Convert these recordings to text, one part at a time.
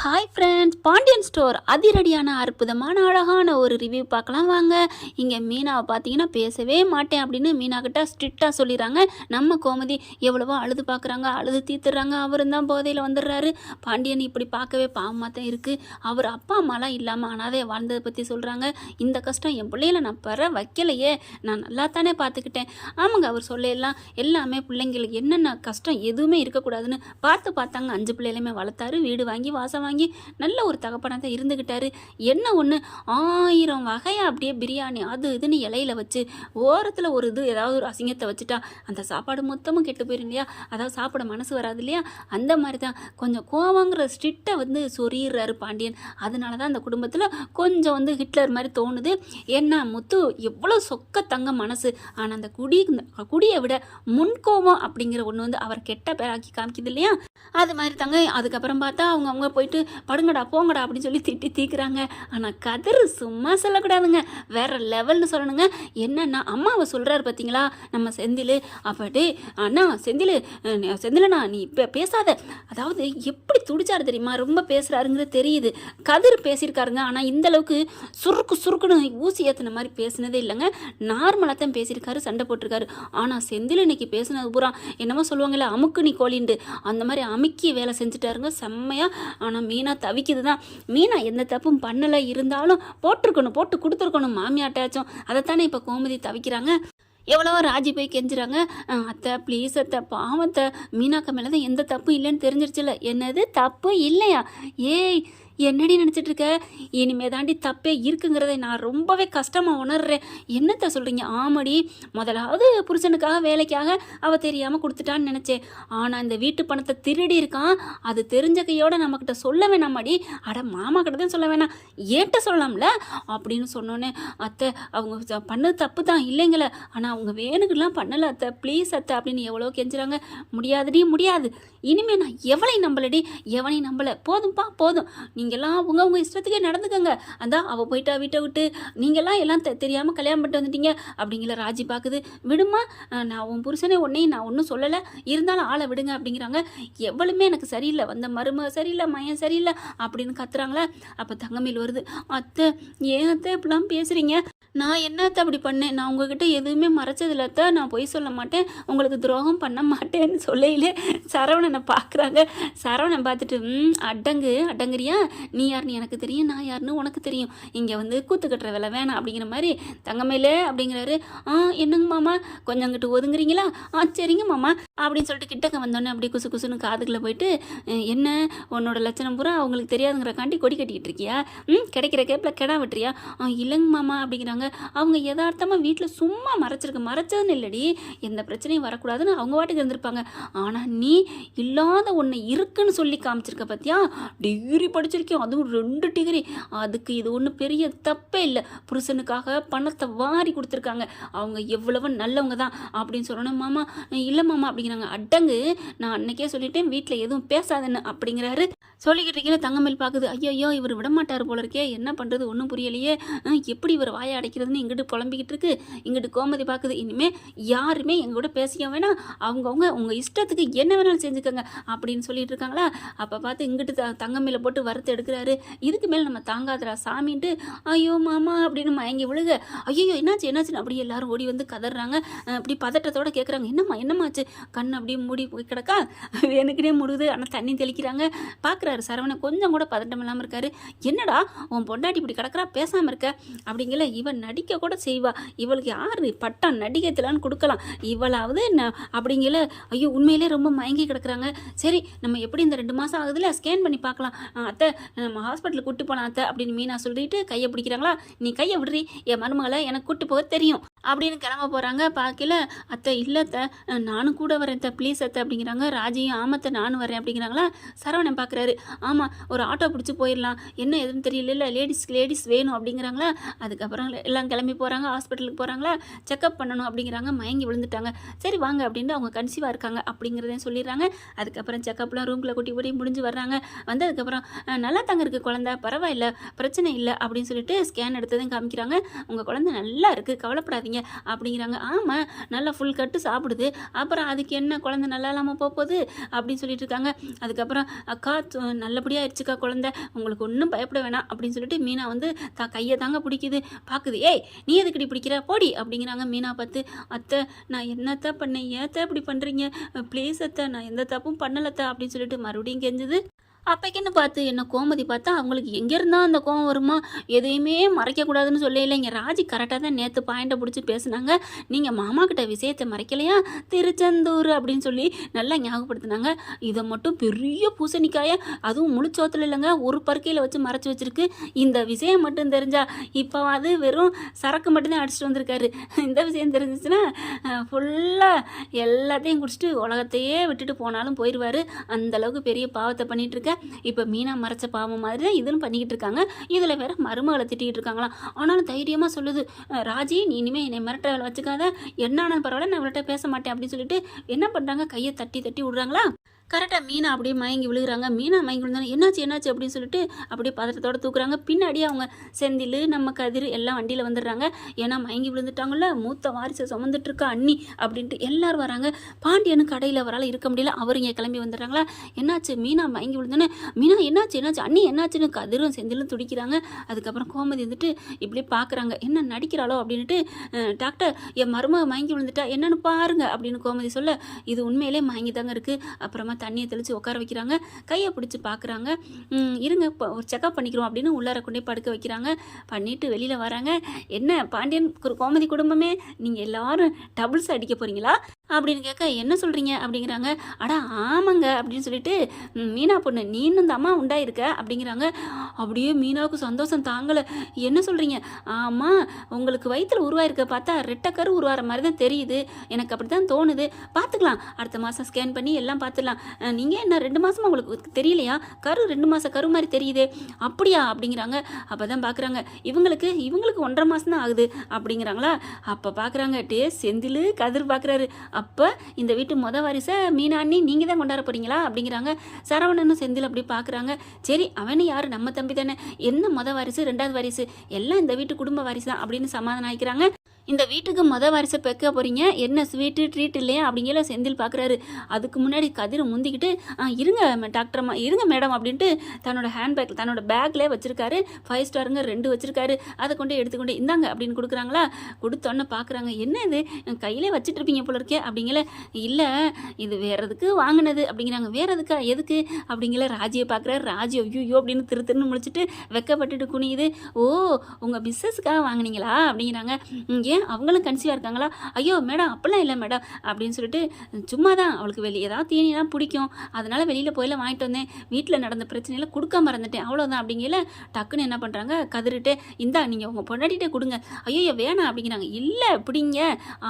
Hi friends Pandian store அதிரடியான அற்புதமான அழகான ஒரு ரிவ்யூ பார்க்கலாம் வாங்க. இங்கே மீனாவை பார்த்தீங்கன்னா பேசவே மாட்டேன் அப்படின்னு மீனாக்கிட்ட ஸ்ட்ரிக்டாக சொல்லிடுறாங்க. நம்ம கோமதி எவ்வளவோ அழுது பார்க்குறாங்க அழுது தீர்த்துறாங்க அவரும் தான் போதையில் வந்துடுறாரு. பாண்டியன் இப்படி பார்க்கவே பாவமாக தான் இருக்குது அவர் அப்பா அம்மாலாம் இல்லாமல் அனாதை வாழ்ந்ததை பற்றி சொல்கிறாங்க இந்த கஷ்டம் என் பிள்ளையில நான் பெற வைக்கலையே. நான் நல்லா தானே பார்த்துக்கிட்டேன். ஆமாங்க அவர் சொல்லலாம் எல்லாமே பிள்ளைங்களுக்கு என்னென்ன கஷ்டம் எதுவுமே இருக்கக்கூடாதுன்னு பார்த்து பார்த்தாங்க. அஞ்சு பிள்ளைகளையுமே வளர்த்தாரு. வீடு வாங்கி வாசம் வாங்கி நல்ல ஒரு தகப்பனாக தான் இருந்துக்கிட்டாரு என்ன ஒன்று ஆயிரம் வகையாக அப்படியே பிரியாணி அது இதுன்னு இலையில வச்சு ஓரத்தில் ஒரு இது ஏதாவது ஒரு அசிங்கத்தை வச்சுட்டா அந்த சாப்பாடு மொத்தமும் கெட்டு போயிடும் இல்லையா? அதாவது சாப்பிட மனசு வராது இல்லையா? அந்த மாதிரி தான் கொஞ்சம் கோவங்கிற ஸ்ட்ரிக்டை வந்து சொறிடுறாரு பாண்டியன். அதனால தான் அந்த குடும்பத்தில் கொஞ்சம் வந்து ஹிட்லர் மாதிரி தோணுது. என்ன முத்து எவ்வளோ சொக்க தங்க மனசு. ஆனால் அந்த குடி குடியை விட முன்கோபம் அப்படிங்கிற ஒன்று வந்து அவர் கெட்ட பேராக்கி காமிக்குது இல்லையா? அது மாதிரி தாங்க. அதுக்கப்புறம் பார்த்தா அவங்க அவங்க போயிட்டு படுங்கடா போங்கடா அப்படின்னு சொல்லி திட்டி தீக்குறாங்க. ஆனால் கதிர் சும்மா சொல்லக்கூடாதுங்க. வேற லெவல்னு சொல்லணுங்க. என்னன்னா அம்மாவை சொல்கிறாரு பார்த்தீங்களா நம்ம செந்தில். அப்படி அண்ணா செந்தில் செந்திலண்ணா நீ இப்போ பேசாத. அதாவது எப்படி துடிச்சாரு தெரியுமா? ரொம்ப பேசுகிறாருங்கிறது தெரியுது. கதிர் பேசியிருக்காருங்க. ஆனால் இந்த அளவுக்கு சுருக்கு சுருக்குன்னு ஊசி ஏற்றின மாதிரி பேசினதே இல்லைங்க. நார்மலாக தான் பேசியிருக்காரு சண்டை போட்டிருக்காரு. ஆனால் செந்தில் இன்னைக்கு பேசினது பூரா என்னமோ சொல்லுவாங்கல்ல அமுக்கு நீ கோழிண்டு. அந்த மாதிரி அமுக்கி வேலை செஞ்சுட்டாருங்க. செம்மையாக ஆனால் மீனா தவிக்குது தான் மீனா எந்த தப்பும் பண்ணலை இருந்தாலும் போட்டிருக்கணும் போட்டு கொடுத்துருக்கணும் மாமியாட்டாச்சும் அதைத்தானே இப்போ கோமதி தவிக்கிறாங்க. எவ்வளவோ ராஜி போய் கெஞ்சுறாங்க. அத்தை ப்ளீஸ் அத்தை பாவத்தை மீனாக்க மேலே தான் எந்த தப்பும் இல்லைன்னு தெரிஞ்சிருச்சுல என்னது? தப்பு இல்லையா? ஏய் என்னடி நினச்சிட்டு இருக்க இனிமே தாண்டி தப்பே இருக்குங்கிறதை நான் ரொம்பவே கஷ்டமாக உணர்றேன். என்னத்த சொல்கிறீங்க ஆமடி. முதலாவது புருஷனுக்காக வேலைக்காக அவள் தெரியாமல் கொடுத்துட்டான்னு நினச்சேன். ஆனால் இந்த வீட்டு பணத்தை திருடி இருக்கான். அது தெரிஞ்ச கையோட நம்மக்கிட்ட சொல்ல வேணாமாடி. அட மாமா கிட்ட தான் சொல்ல வேணாம். ஏன்ட்ட சொல்லலாம்ல அப்படின்னு சொன்னோன்னே அத்தை அவங்க பண்ணது தப்பு தான் இல்லைங்கள. ஆனால் அவங்க வேணுக்கெல்லாம் பண்ணலை அத்தை. ப்ளீஸ் அத்தை அப்படின்னு எவ்வளோ கெஞ்சுறாங்க. முடியாதுடி முடியாது. இனிமே நான் எவனை நம்பலடி. எவனை நம்பலை. போதும்ப்பா போதும். நீங்கள் நீங்கள்லாம் அவங்க அவங்க இஷ்டத்துக்கே நடந்துக்கங்க. அதான் அவள் போயிட்டா வீட்டை விட்டு. நீங்கள்லாம் எல்லாம் தெ தெரியாமல் கல்யாணம் பண்ணிட்டு வந்துட்டீங்க. அப்படிங்கிற ராஜி பார்க்குது விடுமா நான் உன் புருஷனே உன்னையும் நான் ஒன்றும் சொல்லலை. இருந்தாலும் ஆளை விடுங்க அப்படிங்கிறாங்க. எவ்வளவுமே எனக்கு சரியில்லை. வந்த மரும சரியில்லை மயம் சரியில்லை அப்படின்னு கத்துறாங்களே? அப்போ தங்கமேல் வருது. அத்தை ஏன் அத்தை இப்படிலாம் பேசுகிறீங்க நான் என்னத்த அப்படி பண்ணேன்? நான் உங்ககிட்ட எதுவுமே மறைச்சதில்ல தான் நான் பொய் சொல்ல மாட்டேன். உங்களுக்கு துரோகம் பண்ண மாட்டேன்னு சொல்லையிலே சரவணனை பார்க்குறாங்க சரவணன் பார்த்துட்டு ம் அடங்கு அடங்குறியா? நீ யாருன்னு எனக்கு தெரியும் நான் யாருன்னு உனக்கு தெரியும். இங்கே வந்து கூத்து கட்டுற வேலை வேணாம் அப்படிங்கிற மாதிரி தங்கமேலே அப்படிங்கிறாரு. ஆ என்னங்க மாமா? கொஞ்சம் அங்கிட்டு ஒதுங்குறீங்களா? ஆ சரிங்க மாமா. அப்படின்னு சொல்லிட்டு கிட்டக்க வந்தோடனே அப்படியே குசு குசுன்னு காதுக்குள்ளே போயிட்டு என்ன? உன்னோட லட்சணம் பூரா அவங்களுக்கு தெரியாதுங்கிறக்காண்டி கொடி கட்டிக்கிட்டு இருக்கியா? ம் கிடைக்கிற கேப்பில் கிடா விட்டுறியா? ஆ இல்லைங்க மாமா அப்படிங்கிறாங்க. அவங்க யதார்த்தமாக வீட்டில் சும்மா மறைச்சிருக்க மறைச்சதுன்னு இல்லடி. எந்த பிரச்சனையும் வரக்கூடாதுன்னு அவங்க வாட்டுக்கு இருந்திருப்பாங்க. ஆனால் நீ இல்லாத ஒன்று இருக்குன்னு சொல்லி காமிச்சிருக்க பார்த்தியா டிகிரி படிச்சிருக்கேன் அதுவும் ரெண்டு டிகிரி. அதுக்கு இது ஒன்றும் பெரிய தப்பே இல்லை. புருஷனுக்காக பணத்தை வாரி கொடுத்துருக்காங்க. அவங்க எவ்வளவு நல்லவங்க தான் அப்படின்னு சொல்லணும். மாமா இல்லை மாமா அப்படிங்கிறாங்க. அடங்கு நான் அன்னைக்கே சொல்லிட்டேன். வீட்டில் எதுவும் பேசாதுன்னு அப்படிங்கிறாரு. சொல்லிக்கிட்டு இருக்கீங்க தங்கமேல் பார்க்குது ஐயோ இவர் விட மாட்டார் போல இருக்கே. என்ன பண்ணுறது ஒன்றும் புரியலையே. எப்படி இவர் வாயை அடைக்கிறதுன்னு இங்கிட்டு புலம்பிக்கிட்டு இருக்கு. இங்கிட்டு கோமதி பார்க்குது இனிமே யாருமே எங்கூட பேசிக்க வேணாம் அவங்கவுங்க உங்கள் இஷ்டத்துக்கு என்ன வேணாலும் செஞ்சுக்கோங்க அப்படின்னு சொல்லிட்டு இருக்காங்களா? அப்போ பார்த்து இங்கிட்டு த தங்கமேல போட்டு எடுக்கிறாரு. இதுக்கு மேலே நம்ம தாங்காதரா சாமின்ட்டு ஐயோ மாமா அப்படின்னு மயங்கி விழுக. ஐயோ என்னாச்சு என்னாச்சுன்னு அப்படியே எல்லாரும் ஓடி வந்து கதறாங்க அப்படி பதட்டத்தோட கேட்குறாங்க என்னம்மா என்னம்மாச்சு? கண் அப்படியே மூடி போய் கிடக்கா. எனக்குனே முடுது. ஆனால் தண்ணி தெளிக்கிறாங்க. பார்க்குறாரு சரவணன். கொஞ்சம் கூட பதட்டம் இல்லாமல் இருக்காரு. என்னடா உன் பொண்டாட்டி இப்படி கிடக்கிறா? பேசாமல் இருக்க. அப்படிங்கல இவன் நடிக்க கூட செய்வா. இவளுக்கு யார் பட்டம் நடிகத்திலான்னு கொடுக்கலாம். இவளாவது ந- அப்படிங்கல ஐயோ உண்மையிலே ரொம்ப மயங்கி கிடக்குறாங்க. சரி நம்ம எப்படி இந்த ரெண்டு மாதம் ஆகுதுல? ஸ்கேன் பண்ணி பார்க்கலாம் அத்தை நம்ம ஹாஸ்பிட்டலுக்கு கூட்டு போகலாம் அத்தை அப்படின்னு மீனா சொல்லிட்டு கையை பிடிக்கிறாங்களா? நீ கையை விடுறி என் மருமகளை எனக்கு கூட்டு போக தெரியும் அப்படின்னு கிளம்ப போகிறாங்க பார்க்கல அத்தை இல்லை அத்தை நானும் கூட வரேன் அத்தை ப்ளீஸ் அத்தை அப்படிங்கிறாங்க. ராஜியும் ஆமத்தை நானும் வரேன் அப்படிங்கிறாங்களா? சரவணன் பார்க்குறாரு. ஆமாம் ஒரு ஆட்டோ பிடிச்சி போயிடலாம். என்ன எதுவும் தெரியல இல்லை லேடிஸ் லேடிஸ் வேணும் அப்படிங்கிறாங்களா? அதுக்கப்புறம் எல்லாம் கிளம்பி போகிறாங்க ஹாஸ்பிட்டலுக்கு போகிறாங்களா செக்கப் பண்ணணும் அப்படிங்கிறாங்க. மயங்கி விழுந்துட்டாங்க. சரி வாங்க அப்படின்ட்டு அவங்க கன்சீவாக இருக்காங்க அப்படிங்கிறதையும் சொல்லிடுறாங்க. அதுக்கப்புறம் செக்கப்லாம் ரூமில் கூட்டி போய் முடிஞ்சு வர்றாங்க. வந்ததுக்கப்புறம் நல்லா நல்லா தாங்க இருக்குது குழந்தை. பரவாயில்ல பிரச்சனை இல்லை அப்படின்னு சொல்லிட்டு ஸ்கேன் எடுத்ததும் காமிக்கிறாங்க. உங்கள் குழந்தை நல்லா இருக்குது கவலைப்படாதீங்க அப்படிங்கிறாங்க. ஆமாம் நல்லா ஃபுல் கட்டு சாப்பிடுது. அப்புறம் அதுக்கு என்ன குழந்தை நல்லா இல்லாமல் போகுது அப்படின்னு சொல்லிட்டு இருக்காங்க. அதுக்கப்புறம் அக்கா நல்லபடியாக இருச்சுக்கா குழந்தை. உங்களுக்கு ஒன்றும் பயப்பட வேணாம். அப்படின்னு சொல்லிட்டு மீனா வந்து த கையை தாங்க பிடிக்குது. பார்க்குது ஏய் நீ எதுக்கடி பிடிக்கிற? போடி. அப்படிங்கிறாங்க மீனா பார்த்து அத்தை நான் என்னத்தை பண்ணேன்? ஏத்த இப்படி பண்ணுறீங்க ப்ளீஸ் அத்தை நான் எந்த தப்பும் பண்ணலத்த? அப்படின்னு சொல்லிட்டு மறுபடியும் கெஞ்சுது. அப்பைக்குன்னு பார்த்து என்ன கோமதி பார்த்தா அவங்களுக்கு எங்கேருந்தா அந்த கோவம் வருமா? எதையுமே மறைக்கக்கூடாதுன்னு சொல்லல இங்கே ராஜி கரெக்டாக தான் நேற்று பாயிண்டை பிடிச்சி பேசுனாங்க. நீங்கள் மாமா கிட்ட விஷயத்தை மறைக்கலையா? திருச்செந்தூர் அப்படின்னு சொல்லி நல்லா ஞாபகப்படுத்தினாங்க. இதை மட்டும் பெரிய பூசணிக்காய? அதுவும் முழுச்சோத்தில் இல்லைங்க. ஒரு பருக்கையில் வச்சு மறைச்சி வச்சிருக்கு. இந்த விஷயம் மட்டும் தெரிஞ்சா இப்போ அது வெறும் சரக்கு மட்டும்தான் அடிச்சுட்டு வந்திருக்காரு. இந்த விஷயம் தெரிஞ்சிச்சுன்னா ஃபுல்லாக எல்லாத்தையும் குடிச்சிட்டு உலகத்தையே விட்டுட்டு போனாலும் போயிடுவார் அந்தளவுக்கு பெரிய பாவத்தை பண்ணிட்டு இப்போ மீனா மறைச்ச பாவம் மாதிரி தான் இதுன்னு பண்ணிக்கிட்டு இருக்காங்க. இதில் வேற மருமகளை திட்டிகிட்டு இருக்காங்களாம் ஆனாலும் தைரியமாக சொல்லுது ராஜி நீ இனிமேல் என்னை மிரட்ட வேலை வச்சுக்காத. என்ன ஆனாலும் பரவாயில்ல நான் இவள்கிட்ட பேச மாட்டேன் அப்படின்னு சொல்லிட்டு என்ன பண்ணுறாங்க கையை தட்டி தட்டி விடுறாங்களா? கரெக்டாக மீனா அப்படியே மயங்கி விழுகிறாங்க. மீனா மயங்கி விழுந்தாங்க என்னாச்சு என்னாச்சு அப்படின்னு சொல்லிட்டு அப்படியே பதட்டத்தோட தூக்குறாங்க. பின்னாடியே அவங்க செந்தில் நம்ம கதிர் எல்லாம் வண்டியில் வந்துடுறாங்க. ஏன்னா மயங்கி விழுந்துட்டாங்கல்ல மூத்த வாரிசை சுமந்துட்டு இருக்கா அண்ணி அப்படின்ட்டு எல்லாரும் வராங்க. பாண்டியனு கடையில் அவரால் இருக்க முடியல. அவர் இங்கே கிளம்பி வந்துடுறாங்களா? என்னாச்சு? மீனா மயங்கி விழுந்தோன்னே மீனா என்னாச்சு என்னாச்சு? அண்ணி என்னாச்சுன்னு கதிரும் செந்திலும் துடிக்கிறாங்க. அதுக்கப்புறம் கோமதி வந்துட்டு இப்படி பார்க்குறாங்க என்ன நடிக்கிறாளோ அப்படின்ட்டு டாக்டர் என் மருமக மயங்கி விழுந்துட்டா என்னன்னு பாருங்க அப்படின்னு கோமதி சொல்ல இது உண்மையிலே மயங்கி தாங்க இருக்குது அப்புறமா தண்ணியை தெளித்து உட்கார வைக்கிறாங்க. கையை பிடிச்சி பார்க்குறாங்க இருங்க இப்போ ஒரு செக்அப் பண்ணிக்கிறோம் அப்படின்னு உள்ளார கொண்டே படுக்க வைக்கிறாங்க. பண்ணிட்டு வெளியில் வராங்க. என்ன பாண்டியன் கோமதி குடும்பமே நீங்கள் எல்லாரும் டபுள்ஸ் அடிக்க போகிறீங்களா அப்படின்னு கேட்க என்ன சொல்கிறீங்க அப்படிங்கிறாங்க. அடா ஆமாங்க அப்படின்னு சொல்லிட்டு மீனா பொண்ணு நீனும் இந்த அம்மா உண்டாயிருக்க? அப்படிங்கிறாங்க. அப்படியே மீனாவுக்கு சந்தோஷம் தாங்கலை. என்ன சொல்கிறீங்க ஆமாம் உங்களுக்கு வயிற்றில் உருவாயிருக்க பார்த்தா ரெட்டக்கரு உருவாகிற மாதிரி தான் தெரியுது. எனக்கு அப்படி தான் தோணுது. பார்த்துக்கலாம். அடுத்த மாதம் ஸ்கேன் பண்ணி எல்லாம் பார்த்துடலாம். நீங்கள் என்ன ரெண்டு மாதமாக உங்களுக்கு தெரியலையா? கரு ரெண்டு மாதம் கரு மாதிரி தெரியுது. அப்படியா அப்படிங்கிறாங்க. அப்போ தான் பார்க்குறாங்க இவங்களுக்கு இவங்களுக்கு ஒன்றரை மாதம் தான் ஆகுது அப்படிங்கிறாங்களா? அப்போ பார்க்குறாங்க டே செந்தில் கதிர் பார்க்குறாரு அப்போ இந்த வீட்டு மொத வாரிசை மீனாண்ணி நீங்கள் தான் கொண்டாட போகிறீங்களா அப்படிங்கிறாங்க. சரவணனும் செந்தில் அப்படி பார்க்குறாங்க சரி அவனு யார்? நம்ம தம்பி தானே. என்ன மொத வாரிசு? ரெண்டாவது வாரிசு? எல்லாம் இந்த வீட்டு குடும்ப வாரிசு தான் அப்படின்னு சமாதானம் ஆயிக்கிறாங்க. இந்த வீட்டுக்கு மொதல் வாரிசை பெக்க போகிறீங்க என்ன ஸ்வீட்டு ட்ரீட் இல்லையா? அப்படிங்கிற செந்தில் பார்க்குறாரு அதுக்கு முன்னாடி கதிரை முந்திக்கிட்டு "ஆ, இருங்க டாக்டர்மா இருங்க மேடம் அப்படின்ட்டு தன்னோட ஹேண்ட்பேக் தன்னோட பேக்லேயே வச்சுருக்காரு. ஃபைவ் ஸ்டாருங்க ரெண்டு வச்சுருக்காரு. அதை கொண்டு எடுத்துக்கொண்டு இந்தாங்க அப்படின்னு கொடுக்குறாங்களா? கொடுத்தோன்னே பார்க்குறாங்க என்ன இது? கையிலே வச்சுட்டு இருப்பீங்க போல இருக்கே அப்படிங்கல. இல்லை இது வேற எதுக்கு வாங்கினது? அப்படிங்கிறாங்க. வேற எதுக்கா? எதுக்கு? அப்படிங்கிற ராஜியை பார்க்குறாரு ராஜி ஐயோ அப்படின்னு திரு திருன்னு முழிச்சிட்டு வெக்கப்பட்டுட்டு குனியுது. ஓ உங்கள் பிஸ்னஸுக்காக வாங்குனீங்களா? அப்படிங்கிறாங்க. ஏன் அவங்களும் கன்சீவாக இருக்காங்களா? ஐயோ மேடம் அப்படிலாம் இல்லை மேடம் அப்படின்னு சொல்லிட்டு சும்மா தான் அவளுக்கு வெளியே ஏதாவது தீனிலாம் பிடிக்கும். அதனால் வெளியில் போயில வாங்கிட்டு வந்தேன். வீட்டில் நடந்த பிரச்சனையில் கொடுக்க மறந்துட்டேன் அவ்வளோதான் அப்படிங்கல டக்குன்னு என்ன பண்ணுறாங்க கதிரிட்டு இந்தா நீங்கள் உங்கள் பொண்டாட்டிகிட்டே கொடுங்க. ஐயோ வேணாம் அப்படிங்கிறாங்க. இல்லை பிடிங்க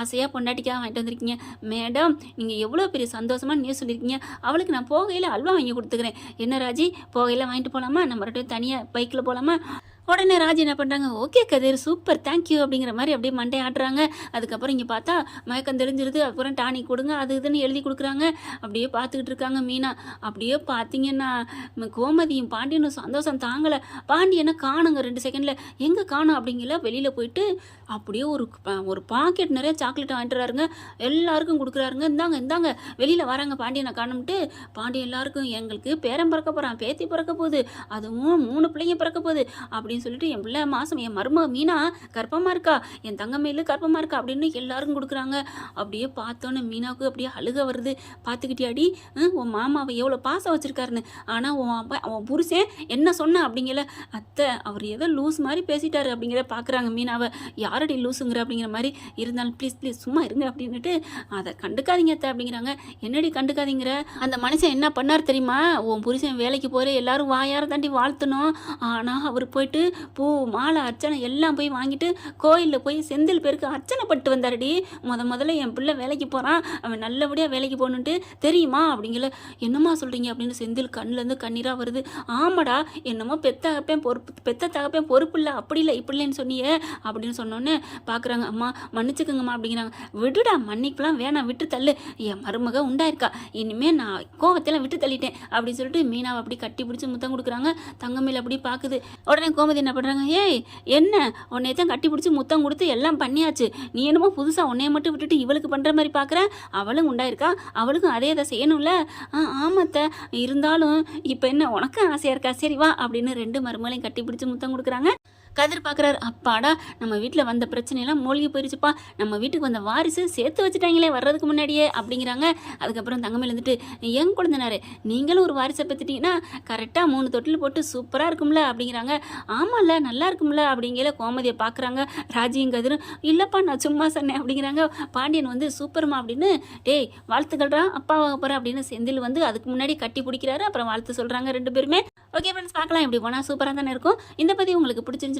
ஆசையாக பொண்டாட்டிக்காக வாங்கிட்டு வந்திருக்கீங்க. மேடம் நீங்கள் எவ்வளோ பெரிய சந்தோஷமாக நியூஸ் சொல்லியிருக்கீங்க. அவளுக்கு நான் போகையில் அல்வா வாங்கி கொடுத்துக்கிறேன். என்ன ராஜி? போகையில் வாங்கிட்டு போகலாமா நம்ம ரெண்டு தனியாக பைக்கில் போகலாமா உடனே ராஜி என்ன பண்ணுறாங்க ஓகே கதிர் சூப்பர் தேங்க்யூ அப்படிங்கிற மாதிரி அப்படியே மண்டை ஆடுறாங்க அதுக்கப்புறம் இங்கே பார்த்தா மயக்கம் தெரிஞ்சிருது. அப்புறம் டானிக் கொடுங்க அது இதுன்னு எழுதி கொடுக்குறாங்க. அப்படியே பார்த்துக்கிட்டு இருக்காங்க மீனா. அப்படியே பார்த்தீங்கன்னா கோமதியும் பாண்டியனும் சந்தோஷம் தாங்கலை. பாண்டியனை காணுங்க ரெண்டு செகண்டில் எங்கே காணும்? அப்படிங்கல வெளியில் போயிட்டு அப்படியே ஒரு ஒரு பாக்கெட் நிறைய சாக்லேட் வாங்கிட்டு வராருங்க எல்லாருக்கும் கொடுக்குறாருங்க. இந்தாங்க இந்தாங்க. வெளியில் வராங்க பாண்டியனை காணும்ட்டு. பாண்டியன் எல்லாருக்கும் எங்களுக்கு பேரன் பிறக்க போகிறான் பேத்தி பிறக்க போகுது. அதுவும் மூணு பிள்ளைங்க பிறக்க போகுது. அப்படின்னு அப்படின்னு சொல்லிட்டு என் பிள்ளை மாதம் என் மருமக மீனா கர்ப்பமாக இருக்கா? என் தங்கமையில் கர்ப்பமாக இருக்கா? அப்படின்னு எல்லாருக்கும் கொடுக்குறாங்க. அப்படியே பார்த்தோன்னே மீனாவுக்கு அப்படியே அழுக வருது. பார்த்துக்கிட்டியாடி? உன் மாமாவை எவ்வளோ பாசம் வச்சுருக்காருன்னு. ஆனால் உன் அப்பா உன் புருஷன் என்ன சொன்ன? அப்படிங்கிற அத்தை அவர் ஏதோ லூஸ் மாதிரி பேசிட்டாரு அப்படிங்கிற பார்க்குறாங்க மீனாவை. யாரடி லூஸுங்கிற அப்படிங்கிற மாதிரி இருந்தாலும் ப்ளீஸ் ப்ளீஸ் சும்மா இருங்க அப்படின்னுட்டு அதை கண்டுக்காதீங்க அத்தை அப்படிங்கிறாங்க. என்னடி கண்டுக்காதீங்கிற? அந்த மனுஷன் என்ன பண்ணார் தெரியுமா? உன் புருஷன் வேலைக்கு போகிற எல்லாரும் வாயார தாண்டி வாழ்த்தணும். ஆனால் அவர் போயிட்டு போயிட்டு பூ மாலை அர்ச்சனை எல்லாம் போய் வாங்கிட்டு கோயிலில் போய் செந்தில் பேருக்கு அர்ச்சனை பட்டு வந்தாருடி. முத முதல்ல என் பிள்ளை வேலைக்கு போகிறான் அவன் நல்லபடியாக வேலைக்கு போகணுன்ட்டு தெரியுமா அப்படிங்கல. என்னம்மா சொல்கிறீங்க அப்படின்னு செந்தில் கண்ணுலேருந்து கண்ணீராக வருது. ஆமாடா என்னமோ பெத்த தகப்பேன் பொறுப்பு பெத்த தகப்பேன் பொறுப்பு இல்லை அப்படி இல்லை இப்படி இல்லைன்னு சொன்னியே அப்படின்னு சொன்னோன்னே பார்க்குறாங்க அம்மா மன்னிச்சுக்கோங்கம்மா அப்படிங்கிறாங்க. விடுடா மன்னிக்கலாம் வேணாம் விட்டு தள்ளு. என் மருமக உண்டாயிருக்கா. இனிமேல் நான் கோவத்தெல்லாம் விட்டு தள்ளிட்டேன் அப்படின்னு சொல்லிட்டு மீனாவை அப்படி கட்டி பிடிச்சி முத்தம் கொடுக்குறாங்க. தங்கமேல் அப்படி பார்க்குது உடனே கோமதி என்ன பண்ணுறாங்க ஏய் என்ன? உன்னை தான் கட்டி பிடிச்சி முத்தம் கொடுத்து எல்லாம் பண்ணியாச்சு. நீ என்னமோ புதுசாக உன்னைய மட்டும் விட்டுட்டு இவளுக்கு பண்ணுற மாதிரி பார்க்குற அவளும் உண்டாயிருக்கா? அவளுக்கும் அதே இதை செய்யணும்ல? ஆ ஆமாத்த. இருந்தாலும் இப்போ என்ன உனக்கும் ஆசையாக இருக்கா? சரி வா அப்படின்னு ரெண்டு மருமகளையும் கட்டி பிடிச்சி முத்தம் கொடுக்குறாங்க. கதிர் பார்க்குறாரு அப்பாடா நம்ம வீட்டில் வந்த பிரச்சனையெல்லாம் மூழ்கி போயிருச்சுப்பா. நம்ம வீட்டுக்கு வந்த வாரிசு சேர்த்து வச்சுட்டாங்களே வர்றதுக்கு முன்னாடியே அப்படிங்கிறாங்க. அதுக்கப்புறம் தங்கமேல் வந்துட்டு என் குழந்தைனாரு நீங்களும் ஒரு வாரிசை பெற்றுட்டீங்கன்னா கரெக்டாக மூணு தொட்டில் போட்டு சூப்பராக இருக்கும்ல அப்படிங்கிறாங்க. ஆமாம்ல நல்லா இருக்கும்ல அப்படிங்கிற கோமதியை பார்க்குறாங்க ராஜியும் கதிரும் இல்லைப்பா நான் சும்மா சொன்னேன் அப்படிங்கிறாங்க. பாண்டியன் வந்து சூப்பர்மா அப்படின்னு டேய் வாழ்த்துக்கள்றா அப்பா போகிறேன் அப்படின்னு செந்தில் வந்து அதுக்கு முன்னாடி கட்டி பிடிக்கிறாரு. அப்புறம் வாழ்த்து சொல்கிறாங்க ரெண்டு பேருமே. ஓகே ஃப்ரெண்ட்ஸ் பார்க்கலாம். இப்படி போனால் சூப்பராக தானே இருக்கும். இந்த பதிவு உங்களுக்கு பிடிச்சிருந்து